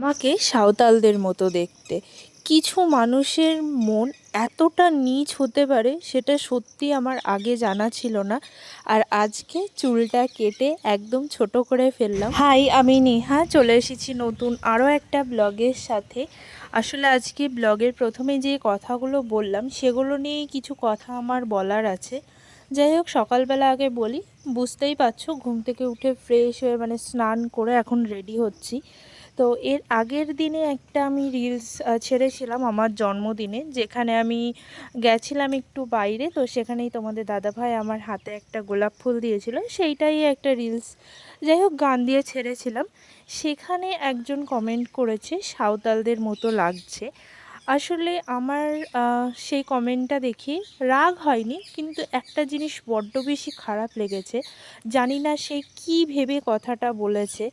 আমাকে সাঁওতালদের মতো দেখতে। কিছু মানুষের মন এতটা নীচ হতে পারে সেটা সত্যি আমার আগে জানা ছিল না। আর আজকে চুলটা কেটে একদম ছোট করে ফেললাম। হাই, আমি নেহা। চলে এসেছি নতুন আরও একটা ব্লগের সাথে। আসলে আজকে ব্লগের প্রথমে যে কথাগুলো বললাম, সেগুলো নিয়েই কিছু কথা আমার বলার আছে। যাই হোক, সকালবেলা আগে বলি, বুঝতেই পারছ, ঘুম থেকে উঠে ফ্রেশ হয়ে মানে স্নান করে এখন রেডি হচ্ছি। তো এর আগের দিনে একটা আমি রিলস ছেড়েছিলাম আমার জন্মদিনে, যেখানে আমি গেছিলাম একটু বাইরে, তো সেখানেই তোমাদের দাদাভাই আমার হাতে একটা গোলাপ ফুল দিয়েছিল, সেইটাই একটা রিলস যাই হোক গান দিয়ে ছেড়েছিলাম। সেখানে একজন কমেন্ট করেছে, সাঁওতালদের মতো লাগছে। আসলে আমার সেই কমেন্টটা দেখি, রাগ হয়নি, কিন্তু একটা জিনিস বড্ড বেশি খারাপ লেগেছে। জানি না সে কি ভেবে কথাটা বলেছে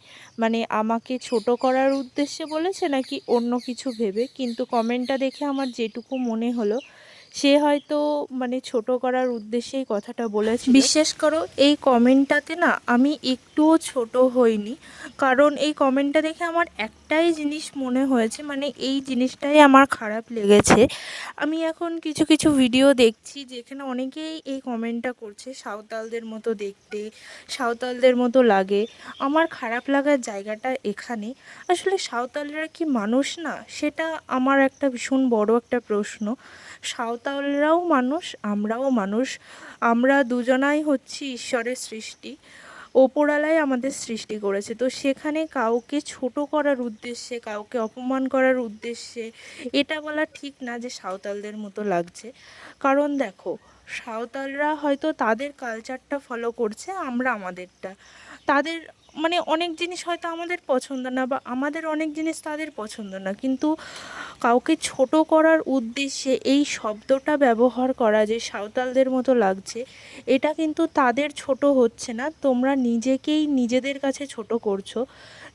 মানে আমাকে ছোট করার উদ্দেশ্যে বলেছে নাকি অন্য কিছু ভেবে, কিন্তু কমেন্টটা দেখে আমার যেটুকু মনে হলো সে হয়তো মানে ছোট করার উদ্দেশ্যেই কথাটা বলেছে বিশ্বাস করো, এই কমেন্টটাতে না আমি একটুও ছোট হইনি। কারণ এই কমেন্টটা দেখে আমার একটাই জিনিস মনে হয়েছে মানে এই জিনিসটাই আমার খারাপ লেগেছে। আমি এখন কিছু কিছু ভিডিও দেখছি যেখানে অনেকেই এই কমেন্টটা করছে, সাঁওতালদের মতো দেখতে, সাঁওতালদের মতো লাগে। আমার খারাপ লাগার জায়গাটা এখানে। আসলে সাঁওতালরা কি মানুষ না? সেটা আমার একটা ভীষণ বড় একটা প্রশ্ন। সাঁওতালরাও মানুষ, আমরাও মানুষ। আমরা দুজনাই হচ্ছি ঈশ্বরের সৃষ্টি। ওপরালাই আমাদের সৃষ্টি করেছে। তো সেখানে কাউকে ছোট করার উদ্দেশ্যে, কাউকে অপমান করার উদ্দেশ্যে এটা বলা ঠিক না যে সাঁওতালদের মতো লাগছে। কারণ দেখো, সাঁওতালরা হয়তো তাদের কালচারটা ফলো করছে, আমরা আমাদেরটা। তাদের মানে অনেক জিনিস হয়তো আমাদের পছন্দ না বা আমাদের অনেক জিনিস তাদের পছন্দ না। কিন্তু কাউকে ছোট করার উদ্দেশ্যে এই শব্দটা ব্যবহার করা যে সাঁওতালদের মতো লাগছে, এটা কিন্তু তাদের ছোট হচ্ছে না। তোমরা নিজেকেই নিজেদের কাছে ছোট করছ।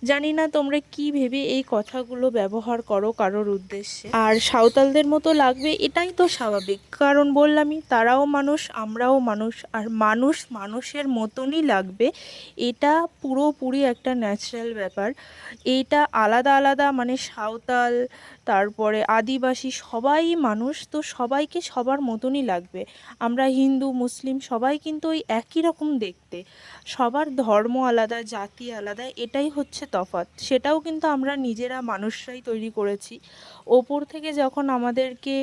জানি না তোমরা কি ভেবে এই কথাগুলো ব্যবহার করো কারোর উদ্দেশ্যে। আর সাঁওতালদের মতো লাগবে এটাই তো স্বাভাবিক। কারণ বললামই, তারাও মানুষ, আমরাও মানুষ, আর মানুষ মানুষের মতনই লাগবে। এটা পুরোপুরি একটা ন্যাচারাল ব্যাপার। এইটা আলাদা আলাদা মানে সাঁওতাল তারপরে আদিবাসী সবাই মানুষ, তো সবাইকে সবার মতনই লাগবে। আমরা হিন্দু, মুসলিম সবাই কিন্তু ওই একই রকম দেখতে। সবার ধর্ম আলাদা, জাতি আলাদা, এটাই হচ্ছে তফাৎ। সেটাও কিন্তু আমরা নিজেরা মানুষরাই তৈরি করেছি। ওপর থেকে যখন আমাদেরকে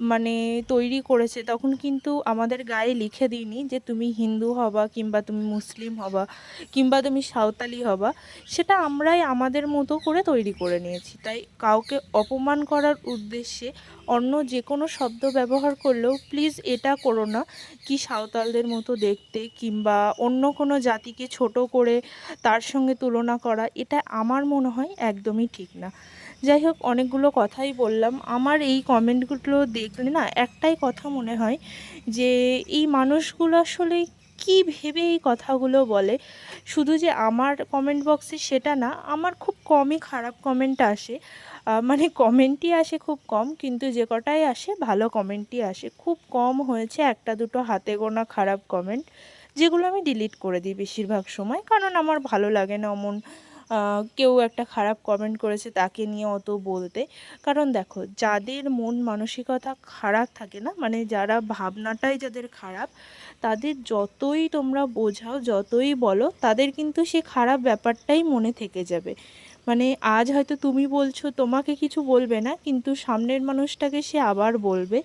মানে তৈরি করেছে, তখন কিন্তু আমাদের গায়ে লিখে দিইনি যে তুমি হিন্দু হবা কিংবা তুমি মুসলিম হবা কিংবা তুমি সাঁওতালি হবা। সেটা আমরাই আমাদের মতো করে তৈরি করে নিয়েছি। তাই কাউকে অপমান করার উদ্দেশ্যে অন্য যে কোনো শব্দ ব্যবহার করলেও প্লিজ এটা করো না। কি সাঁওতালদের মতো দেখতে কিংবা অন্য কোনো জাতিকে ছোট করে তার সঙ্গে তুলনা করা, এটা আমার মনে হয় একদমই ঠিক না। যাই হোক, অনেকগুলো কথাই বললাম। আমার এই কমেন্টগুলো দেখলে না একটাই কথা মনে হয় যে এই মানুষগুলো আসলে কী ভেবে এই কথাগুলো বলে? শুধু যে আমার কমেন্ট বক্সে সেটা না, আমার খুব কমই খারাপ কমেন্ট আসে। মানে কমেন্টই আসে খুব কম, কিন্তু যে কটাই আসে, ভালো কমেন্টই আসে। খুব কম হয়েছে একটা দুটো হাতে গোনা খারাপ কমেন্ট, যেগুলো আমি ডিলিট করে দিই বেশিরভাগ সময়, কারণ আমার ভালো লাগে না অমন কেউ একটা খারাপ কমেন্ট করেছে তাকে নিয়ে অত বলতে। কারণ দেখো, যাদের মন মানসিকতা খারাপ থাকে না মানে যারা ভাবনাটাই যাদের খারাপ, তাদের যতই তোমরা বোঝাও, যতই বলো, তাদের কিন্তু সে খারাপ ব্যাপারটাই মনে থেকে যাবে। মানে আজ হয়তো তুমি বলছো, তোমাকে কিছু বলবে না, কিন্তু সামনের মানুষটাকে সে আবার বলবে।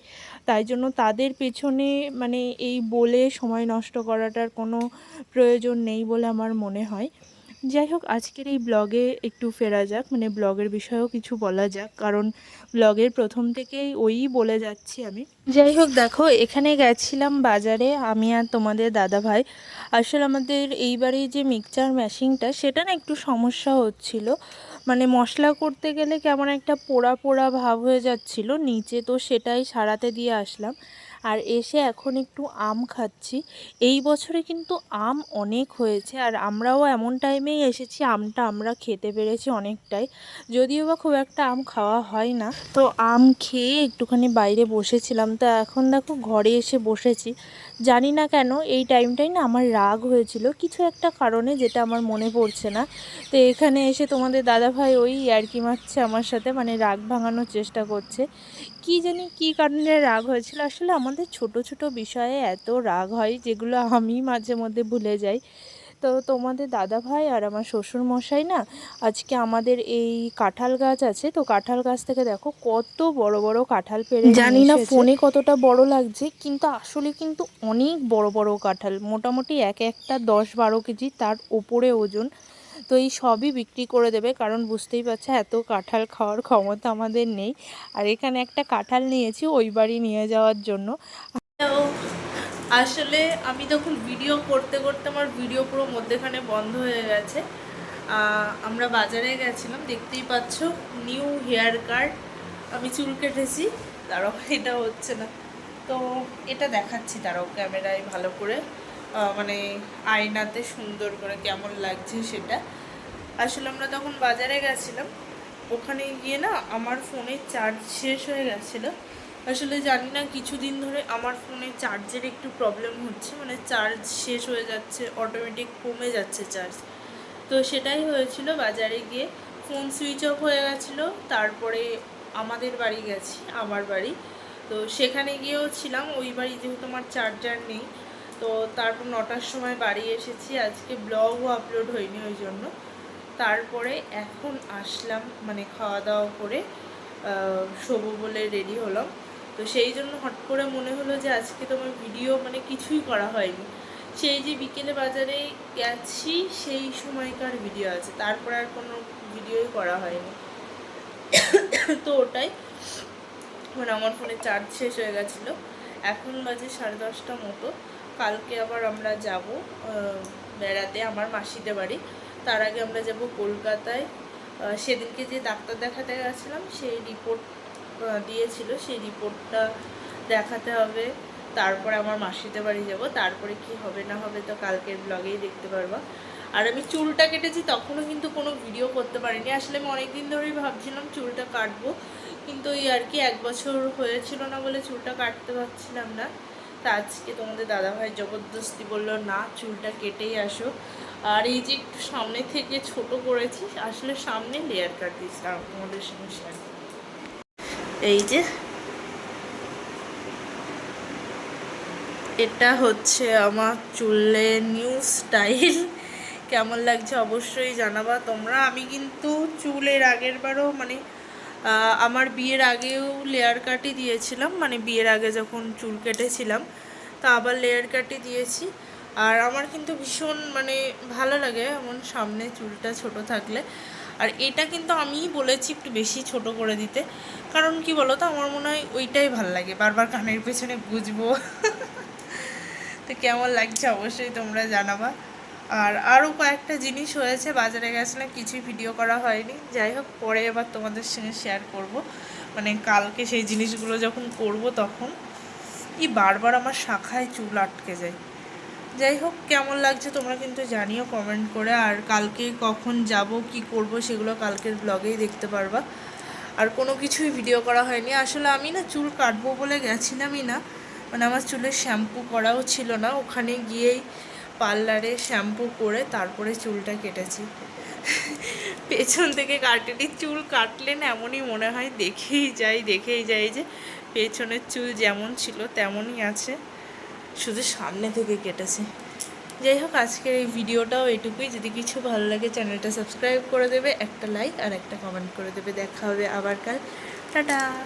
তাই জন্য তাদের পেছনে মানে এই বলে সময় নষ্ট করাটার কোনো প্রয়োজন নেই বলে আমার মনে হয়। যাই হোক, আজকের এই ব্লগে একটু ফেরা যাক মানে ব্লগের বিষয়েও কিছু বলা যাক, কারণ ব্লগের প্রথম থেকেই ওই বলে যাচ্ছি আমি। যাই হোক, দেখো, এখানে গেছিলাম বাজারে, আমি আর তোমাদের দাদা ভাই। আসলে আমাদের এইবারে যে মিক্সচার মেশিনটা সেটা না একটু সমস্যা হচ্ছিল। মানে মশলা করতে গেলে কেমন একটা পোড়া পোড়া ভাব হয়ে যাচ্ছিল, নিচে তো সেটাই সারাতে দিয়ে আসলাম। আর এসে এখন একটু আম খাচ্ছি। এই বছরে কিন্তু আম অনেক হয়েছে আর আমরাও এমন টাইমেই এসেছি, আমটা আমরা খেতে পেরেছি অনেকটাই। যদিও বা খুব একটা আম খাওয়া হয় না। তো আম খেয়ে একটুখানি বাইরে বসেছিলাম। তো এখন দেখো ঘরে এসে বসেছি। জানি না কেন এই টাইমটাই না আমার রাগ হয়েছিল। কিছু একটা কারণে যেটা আমার মনে পড়ছে না। তো এখানে এসে তোমাদের দাদা ভাই ওই ইয়ার্কি মারছে আমার সাথে মানে রাগ ভাঙানোর চেষ্টা করছে। কি জানি কি কারণে রাগ হয়েছিল। আসলে আমাদের ছোট ছোট বিষয়ে এত রাগ হয় যেগুলো আমি মাঝে মধ্যে ভুলে যাই। তো তোমাদের দাদা ভাই আর আমার শ্বশুর মশাই না আজকে আমাদের এই কাঁঠাল গাছ আছে তো কাঁঠাল গাছ থেকে দেখো কত বড় বড় কাঁঠাল পেরে জানি না ফোনে কতটা বড় লাগছে কিন্তু আসলে কিন্তু অনেক বড় বড় কাঁঠাল মোটামুটি এক একটা দশ বারো কেজি তার ওপরে ওজন। তো এই সবই বিক্রি করে দেবে, কারণ বুঝতেই পারছে এত কাঁঠাল খাওয়ার ক্ষমতা আমাদের নেই। আর এখানে একটা কাঁঠাল নিয়েছি, ওই বাড়ি নিয়ে যাওয়ার জন্য। আসলে আমি তখন ভিডিও করতে করতে আমার ভিডিও পুরো মধ্যেখানে বন্ধ হয়ে গেছে। আমরা বাজারে গেছিলাম, দেখতেই পাচ্ছ নিউ হেয়ার কাট আমি চুল কেটেছি তারাও এটা হচ্ছে না। তো এটা দেখাচ্ছি তারাও ক্যামেরায় ভালো করে। মানে আয়নাতে সুন্দর করে কেমন লাগছে সেটা। আসলে আমরা তখন বাজারে গেছিলাম। ওখানে গিয়ে না আমার ফোনের চার্জ শেষ হয়ে গেছিল। আসলে জানি না কিছুদিন ধরে আমার ফোনে চার্জের একটু প্রবলেম হচ্ছে মানে চার্জ শেষ হয়ে যাচ্ছে অটোমেটিক কমে যাচ্ছে চার্জ তো সেটাই হয়েছিল বাজারে গিয়ে ফোন সুইচ অফ হয়ে গেছিল, তারপরে আমাদের বাড়ি গেছি, আমার বাড়ি। তো সেখানে গিয়েও ছিলাম, ওই বাড়ি যেহেতু আমার চার্জার নেই, তো তারপর নটার সময় বাড়ি এসেছি। আজকে ব্লগও আপলোড হয়নি ওই জন্য। তারপরে এখন আসলাম মানে খাওয়া দাওয়া করে শোবো বলে রেডি হলাম। তো সেই জন্য হট করে মনে হলো যে আজকে তোমার ভিডিও মানে কিছুই করা হয়নি। সেই যে বিকেলে বাজারে গেছি, সেই সময়কার ভিডিও আছে। তারপর আর কোনো ভিডিওই করা হয়নি। তো ওটাই। মানে আমার ফোনে চার্জ শেষ হয়ে গেছিল। এখন বাজে সাড়ে দশটা মতো। কালকে আবার আমরা যাব বেড়াতে, আমার মাসিদের বাড়ি। তার আগে আমরা যাব কলকাতায়। সেদিনকে যে ডাক্তার দেখাতে গেছিলাম, সেই রিপোর্ট দিয়েছিল। সেই রিপোর্টটা দেখাতে হবে। তারপরে আমার মাসিদের বাড়ি যাব। তারপরে কি হবে না হবে তো কালকের ব্লগেই দেখতে পারবা। আর আমি চুলটা কেটেছি, তখনও কিন্তু কোনো ভিডিও করতে পারিনি। আসলে আমি অনেকদিন ধরেই ভাবছিলাম চুলটা কাটবো। কিন্তু ওই আর কি এক বছর হয়েছিল না বলে চুলটা কাটতে পারছিলাম না। তা আজকে তোমাদের দাদাভাই জবরদস্তি বলল, না, চুলটা কেটেই আসো। আর এই যে একটু সামনে থেকে ছোট করেছি, আসলে সামনে লেয়ার কাট দিয়েছিলাম তোমাদের সঙ্গে শেয়ার এই যে এটা হচ্ছে আমার চুলের নিউ স্টাইল কেমন লাগছে অবশ্যই জানাবা তোমরা। আমি কিন্তু চুলের আগের বারও মানে আমার বিয়ের আগেও লেয়ার কাটই দিয়েছিলাম। মানে বিয়ের আগে যখন চুল কেটেছিলাম, তা আবার লেয়ার কাটই দিয়েছি। আর আমার কিন্তু ভীষণ মানে ভালো লাগে এমন সামনে চুলটা ছোট থাকলে। আর এটা কিন্তু আমিই বলেছি একটু বেশি ছোট করে দিতে। কারণ কি বলো তো আমার মনে হয় ওইটাই ভালো লাগে। বারবার কানের পেছনে বুঝব। তো কেমন লাগছে অবশ্যই তোমরা জানাবা। আর আরও কয়েকটা জিনিস হয়েছে, বাজারে গেছিলাম, কিছুই ভিডিও করা হয়নি। যাই হোক, পরে এবার তোমাদের সঙ্গে শেয়ার করব। মানে কালকে সেই জিনিসগুলো যখন করব তখন। কি বারবার আমার শাখায় চুল আটকে যায়। যাই হোক, কেমন লাগছে তোমরা কিন্তু জানিও কমেন্ট করে। আর কালকে কখন যাব, কি করব সেগুলো কালকের ব্লগেই দেখতে পারবা। আর কোনো কিছুই ভিডিও করা হয়নি। আসলে আমি না চুল কাটবো বলে গেছিলামই না। মানে আমার চুলের শ্যাম্পু করাও ছিল না। ওখানে গিয়েই পার্লারে শ্যাম্পু করে তারপরে চুলটা কেটেছি। পেছন থেকে কাটেনি চুল কাটলে না এমনই মনে হয়। দেখেই যাই দেখেই যাই যে পেছনের চুল যেমন ছিল তেমনই আছে। শুধু সামনে থেকে কেটেছে। যাই হোক, আজকের এই ভিডিওটাও এটুকুই। যদি কিছু ভালো লাগে, চ্যানেলটা সাবস্ক্রাইব করে দেবে, একটা লাইক আর একটা কমেন্ট করে দেবে। দেখা হবে আবার কাল। টাটা!